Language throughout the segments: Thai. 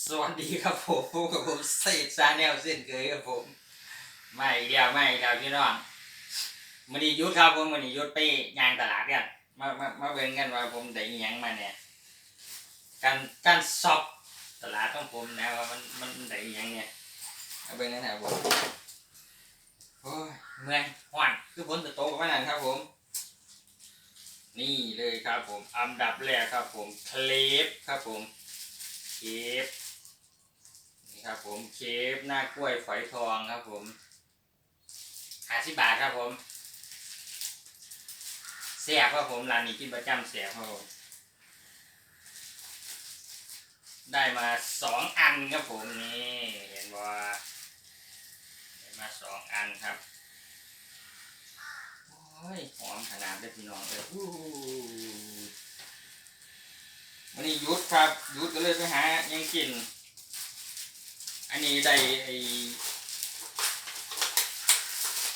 สวัสดีครับผมพบกับผมเซตซาแนลเส้นเคยครับผมไม่อีกแล้วไม่อีกแล้วพี่น้องมันนี้ยุดครับผมมันนี้ยุดไปยางตลาดกันมามามาเบิ่งกันว่าผมได้อิหยังมาเนี่ยการการสอบตลาดของผมนะว่ามันมันได้อิหยังเนี่ยมาเบิ่งกันนะครับผมโอ้ยเมื่อยหวานคือฝนจะตกประมาณนั้นครับผม นี่เลยครับผมอันดับแรกครับผมเคลปครับผม เคฟนี่ครับผมเคฟหน้ากล้วยฝอยทองครับผมห้าสิบบาทครับผมเสียบครับผมร้านนี้กินประจำเสียบครับผมได้มาสองอันครับผมนี่เห็นว่าได้มาสองอันครับโอ้ยหอมขนาดเลยพี่น้องเลยอู้ วันนี้ยุดครับยุดก็เลยไปหายังกิน อันนี้ได้ไอ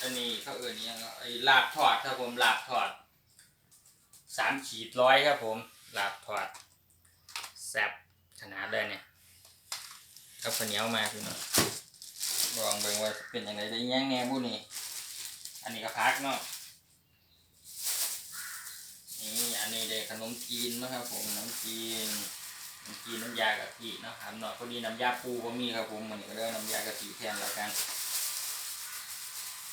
อันนี้เขาเอ่ยนี่ยังไอลาบทอดครับผมลาบทอดสามขีดร้อยครับผมลาบทอดแซ่บขนาดเลยเนี่ยเอาข้าวเหนียวมาพี่น้องลองเบิ่งว่าเป็นยังไงได้ยังแหน่บุนี่อันนี้ก็พักเนาะนี่ อันนี้เด็กขนมจีนนะครับผมขนมจีนขนมจีนน้ำยากะทินะครับเนาะพอดีน้ำยาปูก็มีครับผมมันก็เรียกน้ำยากะทิแทนแล้วกัน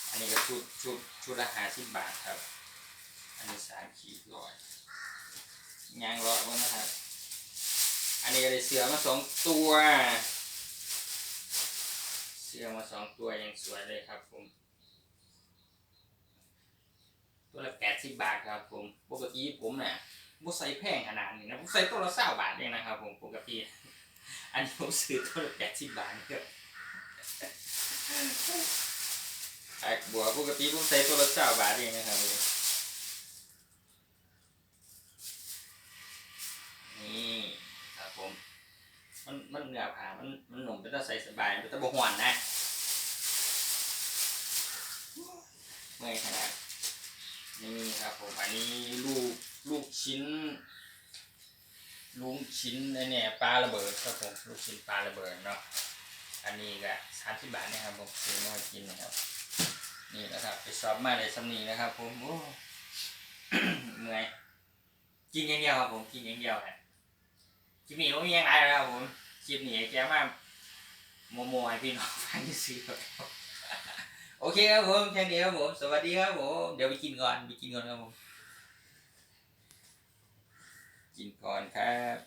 อันนี้ก็ชุดชุดชุดละห้าสิบบาทครับ อันนี้สามขีดร้อยยางร้อยวันนะครับ อันนี้ก็ได้เสือมาสองตัวเสือมาสองตัวยังสวยเลยครับผม ตัวละแปดสิบบาทครับผมปกติผมเนี่ยบ่ใส่แพงขนาดนี้นะผมใส่ตัวละเศร้าบาทเองนะครับ ผมปกติอันนี้ผมซื้อตัวละแปดสิบบาทครับไอ้บัวปกติผมใส่ตัวละเศร้าบาทเองนะครับผมนี่ครับผมมันมันเนื้อผามันมันหนุ่มเป็นตาใส่สบายเป็นตาบวหวนนะเมื่อยขนาด นี่ครับผมอันนี้ลูกลูกชิ้น ลูกชิ้นไอ้เนี่ยปลาระเบิดครับผมลูกชิ้นปลาระเบิดเนาะอันนี้ก็สามสิบบาทนะครับผมซื้อมากินนะครับ นี่นะครับไปสอบมาในสำนีนะครับ ผมโอ้เหนื่อยกินอย่างเดียวครับผมกินอย่างเดียวนะคลิปนี้ผมมีอย่างไรแล้วครับผมคลิปนี้แกมาโมโมให้พี่น้องฟังซื้อ โอเคครับผมแค่นี้ครับผม สวัสดีครับผม เดี๋ยวไปกินก่อนไปกินก่อนครับผม กินก่อนครับ